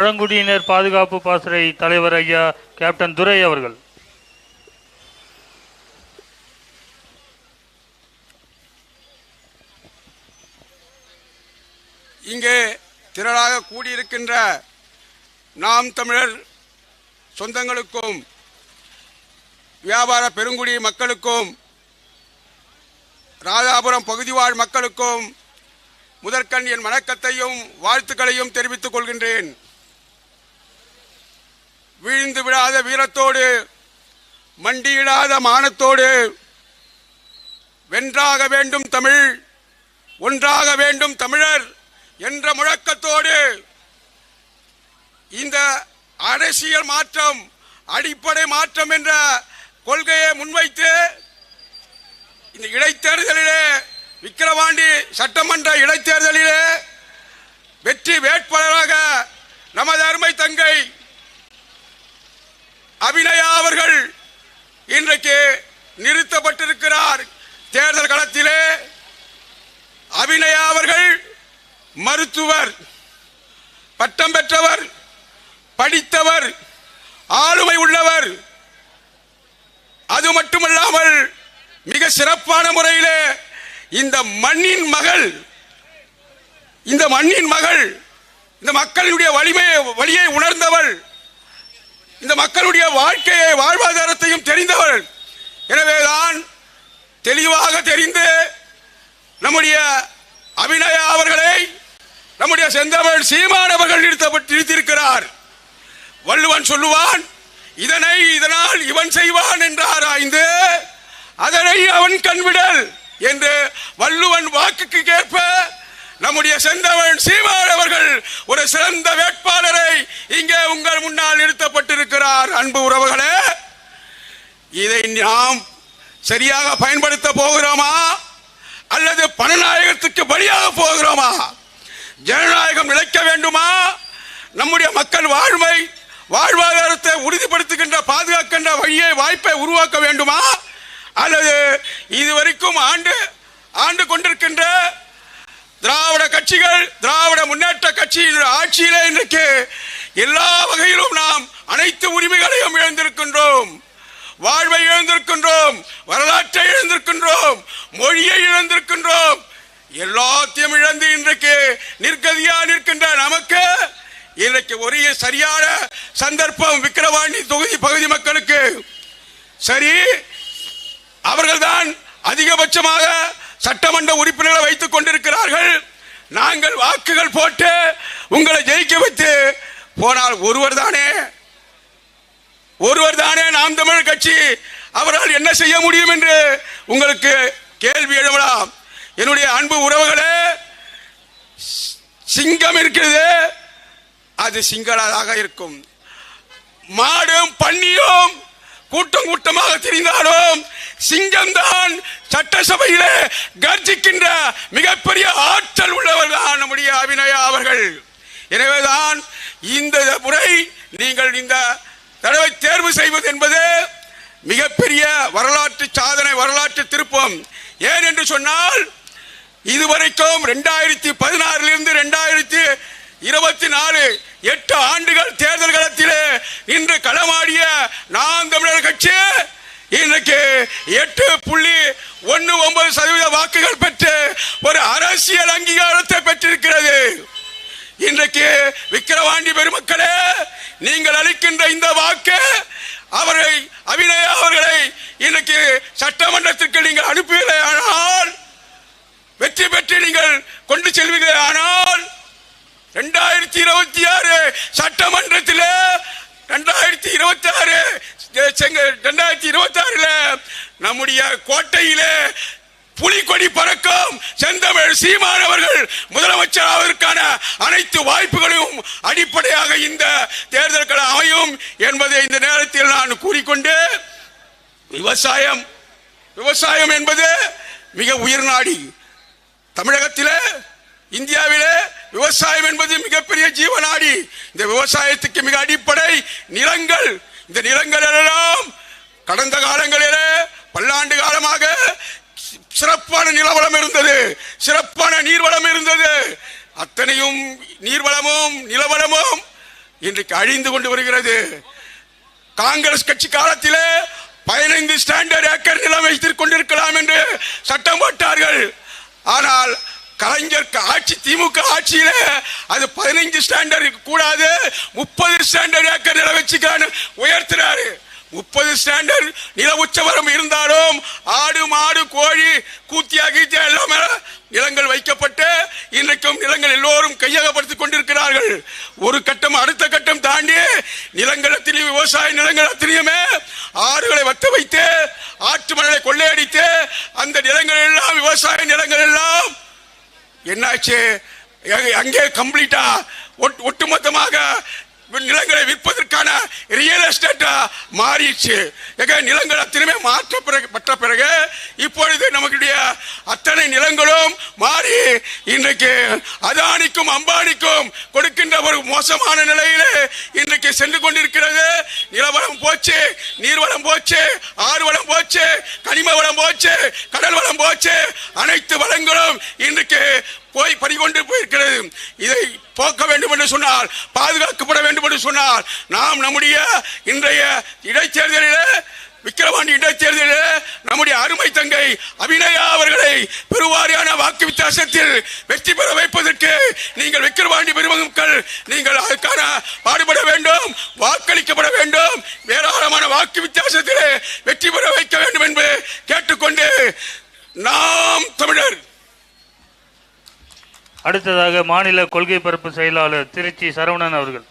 பழங்குடியினர் பாதுகாப்பு பாசறை தலைவர் ஐயா கேப்டன் துரை அவர்கள். இங்கே திரளாக கூடியிருக்கின்ற நாம் தமிழர் சொந்தங்களுக்கும் வியாபார பெருங்குடி மக்களுக்கும் ராதாபுரம் பகுதிவாழ் மக்களுக்கும் முதற்கண் என் வணக்கத்தையும் வாழ்த்துக்களையும் தெரிவித்துக் கொள்கின்றேன். வீழ்ந்து விடாத வீரத்தோடு மண்டியிடாத மானத்தோடு வென்றாக வேண்டும் தமிழ் ஒன்றாக வேண்டும் தமிழர் என்ற முழக்கத்தோடு இந்த அரசியல் மாற்றம் அடிப்படை மாற்றம் என்ற கொள்கையை முன்வைத்து இந்த இடைத்தேர்தலிலே விக்கிரவாண்டி சட்டமன்ற இடைத்தேர்தலிலே வெற்றி வேட்பாளராக நமது அருமை தங்கை அபிநயா அவர்கள் இன்றைக்கு நிறுத்தப்பட்டிருக்கிறார். தேர்தல் களத்திலே அபிநயா அவர்கள் மருத்துவர் பட்டம் பெற்றவர் படித்தவர் ஆளுமை உள்ளவர். அது மட்டுமல்லாமல் மிக சிறப்பான முறையிலே இந்த மண்ணின் மகள் இந்த மண்ணின் மகள் இந்த மக்களுடைய வலிமையை வழியை உணர்ந்தவள் இந்த மக்களுடைய வாழ்க்கையை வாழ்வாதாரத்தையும் தெரிந்தவள் எனவேதான் தெளிவாக தெரிந்து நம்முடைய அபிநயா அவர்களை நம்முடைய செந்தமிழ் சீமான் அவர்கள் நிறுத்தப்பட்டு நிறுத்தியிருக்கிறார். வள்ளுவன் சொல்லுவான் இதனை இதனால் இவன் செய்வான் என்று ஆராய்ந்து அதனை அவன் கண்விடல் என்று வள்ளுவன் வாக்குக்கு கேட்ப நம்முடைய செந்தவன் சீமான் அவர்கள் ஒரு சிறந்த வேட்பாளரை இங்கே உங்கள் முன்னால் நிறுத்தப்பட்டிருக்கிறார். அன்பு உறவுகளே இதை நாம் சரியாக பயன்படுத்த போகிறோமா? அல்லது பணநாயகத்துக்கு பலியாக போகிறோமா? ஜனநாயகம் நிலைக்க வேண்டுமா? நம்முடைய மக்கள் வாழ்வை வாழ்வாதாரத்தை உறுதிப்படுத்துகின்ற பாதுகாக்கின்ற வழியை வாய்ப்பை உருவாக்க வேண்டுமா? அல்லது இதுவரைக்கும் ஆண்டு ஆண்டு கொண்டிருக்கின்ற திராவிட கட்சிகள் திராவிட முன்னேற்ற கட்சியின் ஆட்சியிலே இன்றைக்கு எல்லா வகையிலும் நாம் அனைத்து உரிமைகளையும் இழந்திருக்கின்றோம். வாழ்வை இழந்திருக்கின்றோம் வரலாற்றை இழந்திருக்கின்றோம் மொழியை இழந்திருக்கின்றோம். எல்லாத்தையும் இழந்து இன்றைக்கு நிற்கதியா நிற்கின்ற நமக்கு இன்றைக்கு ஒரே சரியான சந்தர்ப்பம் விக்கிரவாண்டி தொகுதி பகுதி மக்களுக்கு. சரி அவர்கள்தான் அதிகபட்சமாக சட்டமன்ற உறுப்பினர்களை வைத்துக் கொண்டிருக்கிறார்கள். நாங்கள் வாக்குகள் போட்டு உங்களை ஜெயிக்க வைத்து போனால் ஒருவர் தானே ஒருவர் தானே நாம் தமிழர் கட்சி அவரால் என்ன செய்ய முடியும் என்று உங்களுக்கு கேள்வி எழுவலாம் என்னுடைய அன்பு உறவுகளே சிங்கம் இருக்கிறது அது சிங்களாக இருக்கும். மாடும் பன்னியும் கூட்டம் கூட்டமாக தெரிந்தாலும் சிங்கம்தான் சட்டசபையிலே கர்ஜிக்கின்ற மிகப்பெரிய ஆற்றல் உள்ளவர் தான் நம்முடைய அபிநயா அவர்கள். எனவேதான் இந்த முறை நீங்கள் இந்த தடவை தேர்வு செய்வது என்பது மிகப்பெரிய வரலாற்று சாதனை வரலாற்று திருப்பம். ஏன் என்று சொன்னால் இதுவரைக்கும் ரெண்டாயிரத்தி பதினாறிலிருந்து ரெண்டாயிரத்தி இருபத்தி நாலு எட்டு ஆண்டுகள் தேர்தல் களத்திலே இன்று களமாடிய நான் இன்றைக்கு எட்டு புள்ளி ஒன்னு ஒன்பது சதவீத வாக்குகள் பெற்று ஒரு அரசியல் அங்கீகாரத்தை பெற்றிருக்கிறது. இன்றைக்கு விக்கிரவாண்டி பெருமக்களே நீங்கள் அளிக்கின்ற இந்த வாக்கு அவரை அபிநய அவர்களை இன்றைக்கு சட்டமன்றத்திற்கு நீங்கள் அனுப்புவீர்களே ஆனால் வெற்றி பெற்று நீங்கள் கொண்டு செல்வீர்களே ஆனால் ரெண்டாயிரத்தி இருபத்தி ஆறு சட்டமன்றத்தில் ரெண்டாயிரத்தி இருபத்தி ஆறு ரெண்டாயிரத்தி இருபத்தி ஆறுல நம்முடைய கோட்டையிலே புலிக்கொடி பறக்கும் செந்தமிழ் சீமான் அவர்கள் முதலமைச்சர் ஆவதற்கான அனைத்து வாய்ப்புகளையும் அடிப்படையாக இந்த தேர்தல்கள் அமையும் என்பதை இந்த நேரத்தில் நான் கூறிக்கொண்டு விவசாயம் விவசாயம் என்பது மிக உயிர் நாடி. தமிழகத்தில் இந்தியாவிலே விவசாயம் என்பது மிகப்பெரிய ஜீவநாடி. இந்த விவசாயத்துக்கு மிக அடிப்படை நிலங்கள் இந்த நிலங்கள் எல்லாம் கடந்த காலங்களிலே பல்லாண்டு காலமாக சிறப்பான நிலவளம் இருந்தது. சிறப்பான நீர்வளம் இருந்தது. அத்தனையும் நீர்வளமும் நிலவளமும் இன்றைக்கு அழிந்து கொண்டு வருகிறது. காங்கிரஸ் கட்சி காலத்திலே பதினைந்து ஸ்டாண்டர்ட் ஏக்கர் நிலம் வைத்துக் கொண்டிருக்கலாம் என்று சட்டம் போட்டார்கள். ஆனால் கலைஞர் ஆட்சி திமுக ஆட்சியில அது பதினைஞ்சு ஸ்டாண்டர்ட் கூடாது முப்பது ஸ்டாண்டர்ட் ஏக்கர் நிலம் வச்சுக்கான்னு உயர்த்தினாரு முப்பது ஸ்டாண்டர்ட் நில உச்சவரம் இருந்தாலும் ஆடு மாடு கோழி கூத்தியா கீத்தியா எல்லாமே நிலங்கள் வைக்கப்பட்டு இன்றைக்கும் நிலங்கள் எல்லோரும் கையகப்படுத்திக் கொண்டிருக்கிறார்கள். ஒரு கட்டம் அடுத்த கட்டம் தாண்டி நிலங்கள் அத்தனையும் விவசாய நிலங்கள் அத்தனையுமே ஆறுகளை வத்த வைத்து ஆற்று மணலை கொள்ளையடித்து அந்த நிலங்கள் எல்லாம் விவசாய நிலங்கள் எல்லாம் என்னாச்சு? அங்கே கம்ப்ளீட்டா ஒட்டுமொத்தமாக நிலங்களை விற்பதற்கான ரியல் எஸ்டேட்டா மாறிடுச்சு. எங்க நிலங்கள் அத்தனையுமே மாற்ற பிறகு பெற்ற பிறகு இப்பொழுது நமக்குடைய அத்தனை நிலங்களும் மாறி இன்றைக்கு அதானிக்கும் அம்பானிக்கும் கொடுக்கின்ற ஒரு மோசமான நிலையில் இன்றைக்கு சென்று கொண்டிருக்கிறது. நிலவளம் போச்சு நீர்வளம் போச்சு ஆறு வளம் போச்சு கனிம வளம் போச்சு கடல் வளம் போச்சு. அனைத்து வளங்களும் இன்றைக்கு போய் பறிகொண்டு போயிருக்கிறது. இதை போக்க வேண்டும் என்று சொன்னால் பாதுகாக்கப்பட வேண்டும் என்று சொன்னால் நாம் நம்முடைய இன்றைய இடைத்தேர்தலில் விக்கிரவாண்டி இடைத்தேர்தலில் நம்முடைய அருமை தங்கை அபிநயா அவர்களை பெருவாரியான வாக்கு வித்தியாசத்தில் வெற்றி பெற வைப்பதற்கு நீங்கள் விக்கிரவாண்டி பெருமக்கள் நீங்கள் அதற்கான பாடுபட வேண்டும் வாக்களிக்கப்பட வேண்டும் ஏராளமான வாக்கு வித்தியாசத்தில் வெற்றி பெற வைக்க வேண்டும் என்று கேட்டுக்கொண்டு நாம் தமிழர் அடுத்ததாக மாநில கொள்கை பரப்பு செயலாளர் திருச்சி சரவணன் அவர்கள்.